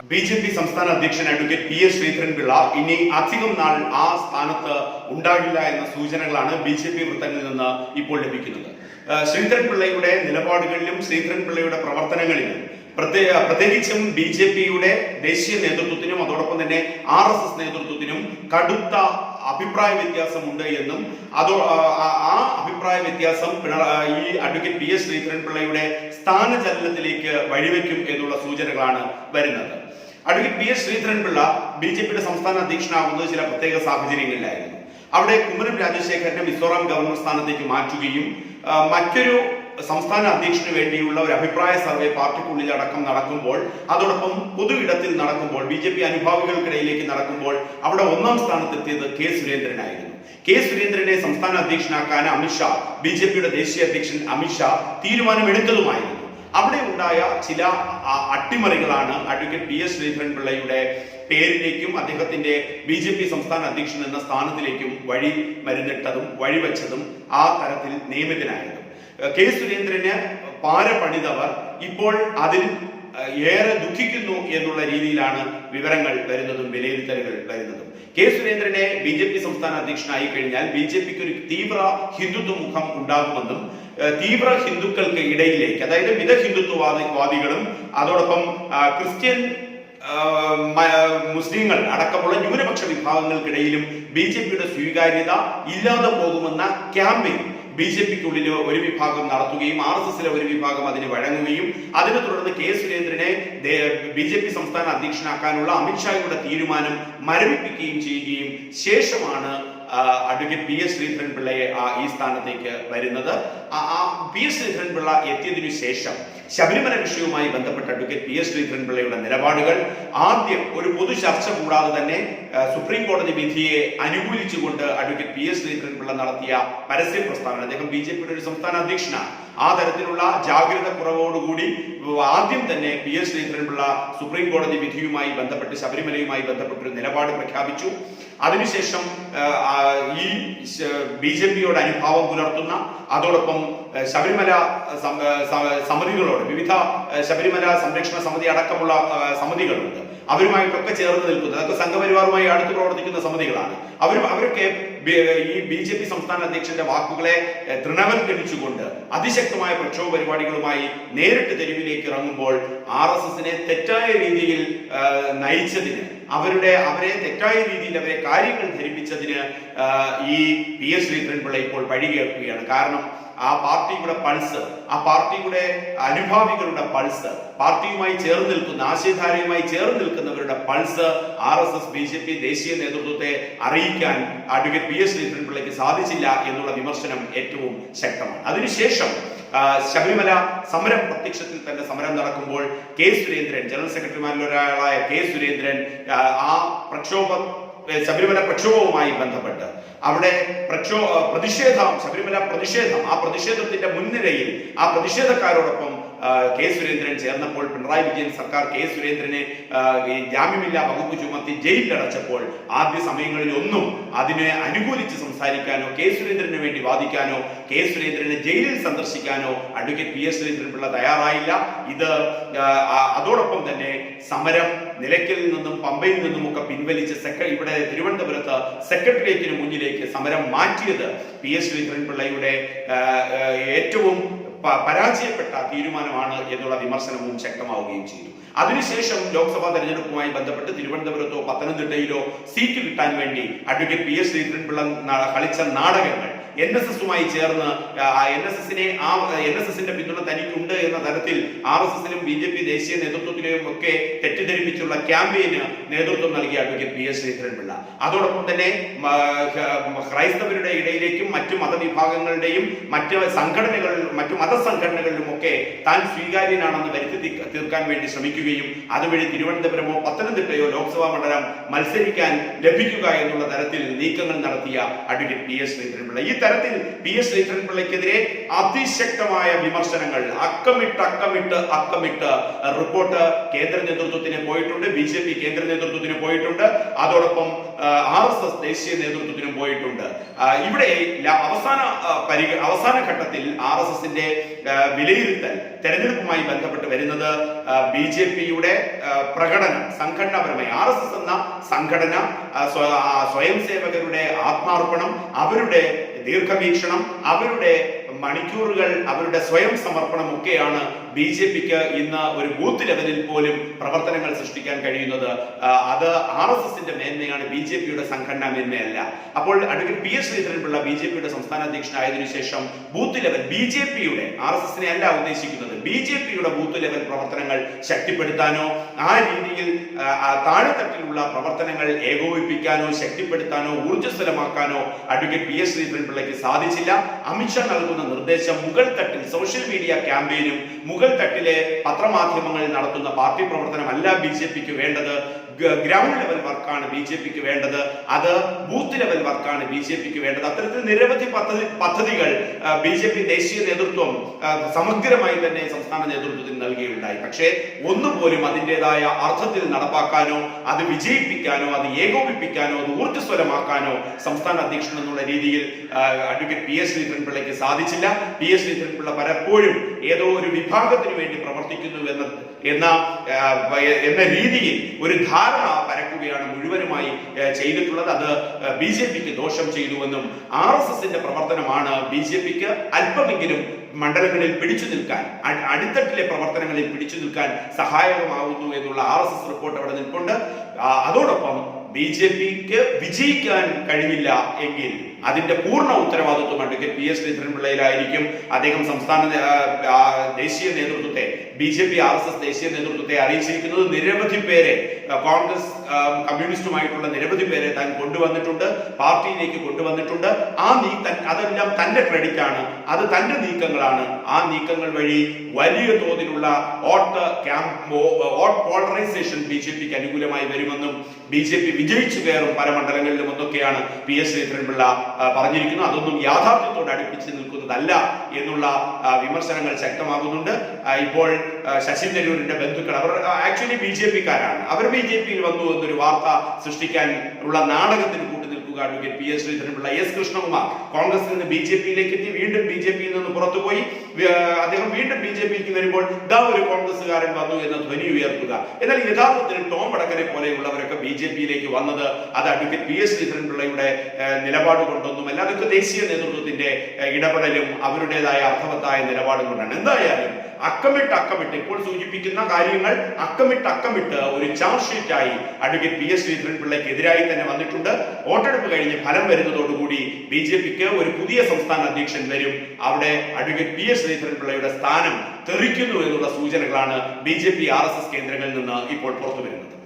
B J P സംസ്ഥാന അധ്യക്ഷൻ advocate P S Sreedharan Pillai ഇനി അധികം നാൾ ആ സ്ഥാനത്ത് ഉണ്ടാകില്ല എന്ന സൂചനകളാണ് ബി ജെ പി വൃത്തങ്ങളിൽ നിന്ന് ഇപ്പോൾ ലഭിക്കുന്നത്. ശ്രീധരൻപിള്ളയുടെ നിലപാടുകളിലും ശ്രീധരൻപിള്ളയുടെ പ്രവർത്തനങ്ങളിലും പ്രത്യേക പ്രത്യേകിച്ചും ബി ജെ പിയുടെ ദേശീയ നേതൃത്വത്തിനും അതോടൊപ്പം തന്നെ ആർ എസ് എസ് നേതൃത്വത്തിനും കടുത്ത അഭിപ്രായ വ്യത്യാസമുണ്ട് എന്നും അതോ ആ- അഭിപ്രായ വ്യത്യാസം ഈ അഡ്വക്കേറ്റ് പി എസ് ശ്രീധരൻപിള്ളയുടെ സ്ഥാനചലനത്തിലേക്ക് വഴിവെക്കും എന്നുള്ള സൂചനകളാണ് വരുന്നത്. Advocate P S Sreedharan Pillai B J പിയുടെ സംസ്ഥാന അധ്യക്ഷനാകുന്നത് ചില പ്രത്യേക സാഹചര്യങ്ങളിലായിരുന്നു. അവിടെ കുമ്മനം രാജശേഖരനെ മിസോറാം ഗവർണർ സ്ഥാനത്തേക്ക് മാറ്റുകയും മറ്റൊരു സംസ്ഥാന അധ്യക്ഷന് വേണ്ടിയുള്ള ഒരു അഭിപ്രായ സർവേ പാർട്ടിക്കുള്ളിൽ അടക്കം നടക്കുമ്പോൾ അതോടൊപ്പം പൊതു ഇടത്തിൽ നടക്കുമ്പോൾ ബി ജെ പി അനുഭാവികൾക്കിടയിലേക്ക് നടക്കുമ്പോൾ അവിടെ ഒന്നാം സ്ഥാനത്തെത്തിയത് കെ സുരേന്ദ്രനായിരുന്നു. കെ സുരേന്ദ്രനെ സംസ്ഥാന അധ്യക്ഷനാക്കാൻ അമിത്ഷാ ബി ജെ പിയുടെ ദേശീയ അധ്യക്ഷൻ അമിത്ഷാ തീരുമാനമെടുത്തതുമായിരുന്നു അവിടെ ഉണ്ടായ ചില അട്ടിമറികളാണ് അഡ്വക്കേറ്റ് പി എസ് ശ്രീധരൻ പിള്ളയുടെ പേരിലേക്കും അദ്ദേഹത്തിന്റെ ബി ജെ പി സംസ്ഥാന അധ്യക്ഷൻ എന്ന സ്ഥാനത്തിലേക്കും വഴി മരുന്നിട്ടതും വഴിവെച്ചതും ആ തരത്തിൽ നിയമിതനായതും കെ സുരേന്ദ്രന് പാര പണിതവർ ഇപ്പോൾ അതിൽ ഏറെ ദുഃഖിക്കുന്നു എന്നുള്ള രീതിയിലാണ് വിവരങ്ങൾ വരുന്നതും വിലയിരുത്തലുകൾ വരുന്നതും. കെ സുരേന്ദ്രനെ ബി ജെ പി സംസ്ഥാന അധ്യക്ഷനായി കഴിഞ്ഞാൽ ബി ജെ പിക്ക് ഒരു തീവ്ര ഹിന്ദുത്വ മുഖം ഉണ്ടാകുമെന്നും തീവ്ര ഹിന്ദുക്കൾക്ക് ഇടയിലേക്ക് അതായത് മിത ഹിന്ദുത്വവാദികളും വാദികളും അതോടൊപ്പം ക്രിസ്ത്യൻ മുസ്ലിങ്ങൾ അടക്കമുള്ള ന്യൂനപക്ഷ വിഭാഗങ്ങൾക്കിടയിലും ബി ജെ പിയുടെ സ്വീകാര്യത ഇല്ലാതെ പോകുമെന്ന ക്യാമ്പയിൻ ബി ജെ പിക്കുള്ളിൽ ഒരു വിഭാഗം നടത്തുകയും ആർ എസ് എസിലെ ഒരു വിഭാഗം അതിന് വഴങ്ങുകയും അതിനെ തുടർന്ന് കെ സുരേന്ദ്രനെ ബി ജെ പി സംസ്ഥാന അധ്യക്ഷനാക്കാനുള്ള അമിത്ഷായുടെ തീരുമാനം മരവിപ്പിക്കുകയും ചെയ്യുകയും ശേഷമാണ് അഡ്വക്കേറ്റ് പി എസ് ശ്രീധരൻപിള്ളയെ ആ, ഈ സ്ഥാനത്തേക്ക് വരുന്നത്. ആ- പി എസ് ശ്രീധരൻപിള്ള എത്തിയതിനു ശേഷം ശബരിമല വിഷയവുമായി ബന്ധപ്പെട്ട അഡ്വക്കേറ്റ് പി എസ് ശ്രീധരൻപിള്ളയുടെ നിലപാടുകൾ ആദ്യം ഒരു പൊതു ചർച്ച കൂടാതെ തന്നെ സുപ്രീം കോടതി വിധിയെ അനുകൂലിച്ചുകൊണ്ട് അഡ്വക്കേറ്റ് പി എസ് ശ്രീധരൻപിള്ള നടത്തിയ പരസ്യ പ്രസ്താവന അദ്ദേഹം ബി ജെ പിയുടെ ഒരു സംസ്ഥാന അധ്യക്ഷനാണ്. ആ തരത്തിലുള്ള ജാഗ്രത കുറവോടുകൂടി ആദ്യം തന്നെ പി എസ് ശ്രീധരൻപിള്ള സുപ്രീം കോടതി വിധിയുമായി ബന്ധപ്പെട്ട് ശബരിമലയുമായി ബന്ധപ്പെട്ട് ഒരു നിലപാട് പ്രഖ്യാപിച്ചു. അതിനുശേഷം ഈ ബി ജെ പിയോട് അനുഭാവം പുലർത്തുന്ന അതോടൊപ്പം ശബരിമല സമിതികളോട് വിവിധ ശബരിമല സംരക്ഷണ സമിതി അടക്കമുള്ള സമിതികളുണ്ട്. അവരുമായിട്ടൊക്കെ ചേർന്ന് നിൽക്കുന്നത് അതൊക്കെ സംഘപരിവാറുമായി അടുത്ത് പ്രവർത്തിക്കുന്ന സമിതികളാണ്. അവർ അവരൊക്കെ ഈ ബി ജെ പി സംസ്ഥാന അധ്യക്ഷന്റെ വാക്കുകളെ തൃണവൽക്കരിച്ചുകൊണ്ട് അതിശക്തമായ പ്രക്ഷോഭ പരിപാടികളുമായി നേരിട്ട് തെരുവിലേക്ക് ഇറങ്ങുമ്പോൾ ആർ എസ് എസിനെ തെറ്റായ രീതിയിൽ നയിച്ചതിന് അവരുടെ അവരെ തെറ്റായ രീതിയിൽ അവരെ കാര്യങ്ങൾ ധരിപ്പിച്ചതിന് ഈ പി എസ് ശ്രീധരൻപിള്ള ഇപ്പോൾ വഴികേർക്കുകയാണ് കാരണം ആ പാർട്ടിയുടെ പൾസ് ആ പാർട്ടിയുടെ അനുഭാവികളുടെ പൾസ് പാർട്ടിയുമായി ചേർന്ന് നിൽക്കുന്ന ആശയധാരയുമായി ചേർന്ന് നിൽക്കുന്നവരുടെ pulse R S S B J P ദേശീയ നേതൃത്വത്തെ അറിയിക്കാൻ അഡ്വക്കേറ്റ് പി എസ് ശ്രീധരൻപിള്ളയ്ക്ക് സാധിച്ചില്ല എന്നുള്ള വിമർശനം ഏറ്റവും ശക്തമാണ്. അതിനുശേഷം ശബരിമല സമരം പ്രത്യക്ഷത്തിൽ തന്നെ സമരം നടക്കുമ്പോൾ കെ സുരേന്ദ്രൻ ജനറൽ സെക്രട്ടറിമാരിൽ ഒരാളായ കെ സുരേന്ദ്രൻ ആ, പ്രക്ഷോഭം ശബരിമല പ്രക്ഷോഭവുമായി ബന്ധപ്പെട്ട് അവിടെ പ്രക്ഷോ പ്രതിഷേധം ശബരിമല പ്രതിഷേധം ആ പ്രതിഷേധത്തിന്റെ മുൻനിരയിൽ ആ പ്രതിഷേധക്കാരോടൊപ്പം കെ സുരേന്ദ്രൻ ചേർന്നപ്പോൾ പിണറായി വിജയൻ സർക്കാർ കെ സുരേന്ദ്രനെ ജാമ്യമില്ലാ വകുപ്പ് ചുമത്തി ജയിലിലടച്ചപ്പോൾ ആദ്യ സമയങ്ങളിൽ ഒന്നും അതിനെ അനുകൂലിച്ച് സംസാരിക്കാനോ കെ സുരേന്ദ്രന് വേണ്ടി വാദിക്കാനോ കെ സുരേന്ദ്രനെ ജയിലിൽ സന്ദർശിക്കാനോ അഡ്വക്കേറ്റ് പി എസ് ശ്രീധരൻപിള്ള തയ്യാറായില്ല. ഇത് അതോടൊപ്പം തന്നെ സമരം നിലയ്ക്കലിൽ നിന്നും പമ്പയിൽ നിന്നും ഒക്കെ പിൻവലിച്ച് സെക്ര ഇവിടെ തിരുവനന്തപുരത്ത് സെക്രട്ടേറിയറ്റിന് മുന്നിലേക്ക് സമരം മാറ്റിയത് പി എസ് ആ, ഏറ്റവും പരാജയപ്പെട്ട തീരുമാനമാണ് എന്നുള്ള വിമർശനവും ശക്തമാവുകയും ചെയ്തു. അതിനുശേഷം ലോക്സഭാ തെരഞ്ഞെടുപ്പുമായി ബന്ധപ്പെട്ട് തിരുവനന്തപുരത്തോ പത്തനംതിട്ടയിലോ സീറ്റ് കിട്ടാൻ വേണ്ടി അഡ്വക്കേറ്റ് പി എസ് ശ്രീധരൻപിള്ള കളിച്ച നാടകങ്ങൾ എൻ എസ് എസുമായി ചേർന്ന് എൻ എസ് എസിനെ ആ എൻ എസ് എസിന്റെ പിന്തുണ തനിക്കുണ്ട് എന്ന തരത്തിൽ ആർ എസ് എസിനും ബി ജെ പി ദേശീയ നേതൃത്വത്തിലെയും ഒക്കെ തെറ്റിദ്ധരിപ്പിച്ചുള്ള ക്യാമ്പയിന് നേതൃത്വം നൽകിയ അഡ്വക്കേറ്റ് പി എസ് ശ്രീധരൻപിള്ള. അതോടൊപ്പം തന്നെ ക്രൈസ്തവരുടെ ഇടയിലേക്കും മറ്റു മതവിഭാഗങ്ങളുടെയും മറ്റ് സംഘടനകളിലും മറ്റു മതസംഘടനകളിലും ഒക്കെ താൻ സ്വീകാര്യനാണെന്ന് വരുത്തി തീർക്കാൻ വേണ്ടി ശ്രമിക്കുകയും അതുവഴി തിരുവനന്തപുരമോ പത്തനംതിട്ടയോ ലോക്സഭാ മണ്ഡലം മത്സരിക്കാൻ ലഭിക്കുക എന്നുള്ള തരത്തിൽ നീക്കങ്ങൾ നടത്തിയ അഡ്വക്കേറ്റ് പി എസ് ശ്രീധരൻപിള്ള. ഈ തരത്തിൽ പി എസ് ശ്രീധരൻപിള്ളയ്ക്കെതിരെ അതിശക്തമായ വിമർശനങ്ങൾ. അക്ക അക്കമിട്ട് അക്കമിട്ട് അക്കമിട്ട്. റിപ്പോർട്ട് കേന്ദ്ര നേതൃത്വത്തിന് പോയിട്ടുണ്ട്. ബി ജെ പി കേന്ദ്ര നേതൃത്വത്തിന് പോയിട്ടുണ്ട്. അതോടൊപ്പം ആർ എസ് എസ് ദേശീയ നേതൃത്വത്തിനും പോയിട്ടുണ്ട്. ഇവിടെ അവസാന പരി അവസാന ഘട്ടത്തിൽ ആർ എസ് എസിന്റെ വിലയിരുത്തൽ തെരഞ്ഞെടുപ്പുമായി ബന്ധപ്പെട്ട് വരുന്നത് ബി ജെ പിയുടെ പ്രകടനം സംഘടനാപരമായി. ആർ എസ് എസ് എന്ന സംഘടന സ്വയം സേവകരുടെ ആത്മാർപ്പണം അവരുടെ ദീർഘവീക്ഷണം അവരുടെ മണിക്കൂറുകൾ അവരുടെ സ്വയം സമർപ്പണം ഒക്കെയാണ് ബി ജെ പിക്ക് ഇന്ന് ഒരു ബൂത്ത് ലെവലിൽ പോലും പ്രവർത്തനങ്ങൾ സൃഷ്ടിക്കാൻ കഴിയുന്നത്. അത് ആർ എസ് എസിന്റെ മേന്മയാണ് ബി ജെ പിയുടെ സംഘടനാ മേന്മയല്ല. അപ്പോൾ advocate P S Sreedharan Pillai B J പിയുടെ സംസ്ഥാന അധ്യക്ഷനായതിനു ശേഷം ബൂത്ത് ലെവൽ ബി ജെ പിയുടെ ആർ എസ് എസിനെ അല്ല ഉദ്ദേശിക്കുന്നത് ബി ജെ പിയുടെ ബൂത്ത് ലെവൽ പ്രവർത്തനങ്ങൾ ശക്തിപ്പെടുത്താനോ ആ രീതിയിൽ താഴെത്തട്ടിലുള്ള പ്രവർത്തനങ്ങൾ ഏകോപിപ്പിക്കാനോ ശക്തിപ്പെടുത്താനോ ഊർജസ്വലമാക്കാനോ അഡ്വക്കേറ്റ് പി എസ് ശ്രീധരൻപിള്ളയ്ക്ക് സാധിച്ചില്ല. അമിത്ഷാ നൽകുന്ന നിർദ്ദേശം മുകൾ തട്ടിൽ സോഷ്യൽ മീഡിയ ക്യാമ്പയിനും മുകൾ തട്ടിലെ പത്രമാധ്യമങ്ങളിൽ നടത്തുന്ന പാർട്ടി പ്രവർത്തനമല്ല ബി ജെ പിക്ക് വേണ്ടത്. ഗ്രൗണ്ട് ലെവൽ വർക്കാണ് ബി ജെ പിക്ക് വേണ്ടത്. അത് ബൂത്ത് ലെവൽ വർക്കാണ് ബി ജെ പിക്ക് വേണ്ടത്. അത്തരത്തിൽ നിരവധി പദ്ധതി പദ്ധതികൾ ബി ജെ പി ദേശീയ നേതൃത്വം സമഗ്രമായി തന്നെ സംസ്ഥാന നേതൃത്വത്തിന് നൽകിയിട്ടുണ്ടായി പക്ഷേ ഒന്നുപോലും അതിന്റെതായ അർത്ഥത്തിൽ നടപ്പാക്കാനോ അത് വിജയിപ്പിക്കാനോ അത് ഏകോപിപ്പിക്കാനോ അത് ഊർജസ്വലമാക്കാനോ സംസ്ഥാന അധ്യക്ഷൻ എന്നുള്ള രീതിയിൽ അഡ്വക്കേറ്റ് പി എസ് ശ്രീധരൻപിള്ളയ്ക്ക് സാധിച്ചില്ല. പി എസ് ശ്രീധരൻപിള്ള പലപ്പോഴും ഏതോ ഒരു വിഭാഗത്തിന് വേണ്ടി പ്രവർത്തിക്കുന്നു എന്ന എന്ന എന്ന രീതിയിൽ ഒരു ധാരണ പരക്കുകയാണ് മുഴുവനുമായി ചെയ്തിട്ടുള്ളത്. അത് ബി ജെ പിക്ക് ദോഷം ചെയ്തുവെന്നും ആർ എസ് എസിന്റെ പ്രവർത്തനമാണ് ബി ജെ പിക്ക് അല്പമെങ്കിലും മണ്ഡലങ്ങളിൽ പിടിച്ചു നിൽക്കാൻ അടിത്തട്ടിലെ പ്രവർത്തനങ്ങളിൽ പിടിച്ചു നിൽക്കാൻ സഹായകമാകുന്നു എന്നുള്ള ആർ എസ് എസ് റിപ്പോർട്ട് അവിടെ നിൽപ്പുണ്ട്. അതോടൊപ്പം ബി ജെ പിക്ക് വിജയിക്കാൻ കഴിയില്ല എങ്കിൽ അതിന്റെ പൂർണ ഉത്തരവാദിത്വം അഡ്വക്കേറ്റ് പി എസ് ശ്രീധരൻപിള്ളയിലായിരിക്കും അദ്ദേഹം സംസ്ഥാന ദേശീയ നേതൃത്വത്തെ B J P R S S ദേശീയ നേതൃത്വത്തെ അറിയിച്ചിരിക്കുന്നത് നിരവധി പേരെ കോൺഗ്രസ് കമ്മ്യൂണിസ്റ്റുമായിട്ടുള്ള നിരവധി പേരെ താൻ കൊണ്ടുവന്നിട്ടുണ്ട് പാർട്ടിയിലേക്ക് കൊണ്ടുവന്നിട്ടുണ്ട്. ആ നീ അതെല്ലാം തന്റെ ക്രെഡിറ്റ് ആണ്. അത് തന്റെ നീക്കങ്ങളാണ്. ആ നീക്കങ്ങൾ വഴി വലിയ തോതിലുള്ള vote camp vote polarisation B J പിക്ക് അനുകൂലമായി വരുമെന്നും ബി ജെ പി വിജയിച്ചു കയറും പല മണ്ഡലങ്ങളിലും എന്നൊക്കെയാണ് പി എസ് ശ്രീധരൻപിള്ള പറഞ്ഞിരിക്കുന്നത്. അതൊന്നും യാഥാർത്ഥ്യത്തോട് അടുപ്പിച്ച് നിൽക്കുന്നതല്ല എന്നുള്ള വിമർശനങ്ങൾ ശക്തമാകുന്നുണ്ട്. ഇപ്പോൾ ശശി തരൂരിന്റെ ബന്ധുക്കൾ അവർ ആക്ച്വലി ബി ജെ പിക്കാരാണ്. അവർ ബി ജെ പിയിൽ വന്നു എന്നൊരു വാർത്ത സൃഷ്ടിക്കാൻ ഉള്ള നാടകത്തിന് കൂട്ടു നിൽക്കുക advocate P S Sreedharan Pillai S Krishnakumar. കോൺഗ്രസിൽ നിന്ന് ബി ജെ പിയിലേക്ക് എത്തി. വീണ്ടും ബി ജെ പിയിൽ നിന്ന് പുറത്തുപോയി അദ്ദേഹം വീണ്ടും ബി ജെ പിക്ക് വരുമ്പോൾ ദാ ഒരു കോൺഗ്രസ്സുകാരൻ വന്നു എന്ന ധ്വനി ഉയർത്തുക. എന്നാൽ യഥാർത്ഥത്തിൽ ടോം വടക്കനെ പോലെയുള്ളവരൊക്കെ ബി ജെ പിയിലേക്ക് വന്നത് അത് അഡ്വക്കേറ്റ് പി എസ് ശ്രീധരൻപിള്ളയുടെ നിലപാട് നിലപാട് കൊണ്ടൊന്നുമല്ല. അതൊക്കെ ദേശീയ നേതൃത്വത്തിന്റെ ഇടപെടലും അവരുടേതായ അർത്ഥവത്തായ നിലപാടും കൊണ്ടാണ്. എന്തായാലും അക്കമിട്ട് അക്കമിട്ട് ഇപ്പോൾ സൂചിപ്പിക്കുന്ന കാര്യങ്ങൾ അക്കമിട്ട് അക്കമിട്ട് ഒരു ചാർജ് ഷീറ്റായി അഡ്വക്കേറ്റ് പി എസ് ശ്രീധരൻപിള്ളയ്ക്കെതിരായി തന്നെ വന്നിട്ടുണ്ട്. വോട്ടെടുപ്പ് കഴിഞ്ഞ് ഫലം വരുന്നതോടുകൂടി ബി ജെ പിക്ക് ഒരു പുതിയ സംസ്ഥാന അധ്യക്ഷൻ വരും. അവിടെ അഡ്വക്കേറ്റ് പി എസ് ശ്രീധരൻപിള്ളയുടെ സ്ഥാനം തെറിക്കുന്നു എന്നുള്ള സൂചനകളാണ് B J P R S S കേന്ദ്രങ്ങളിൽ നിന്ന് ഇപ്പോൾ പുറത്തു വരുന്നത്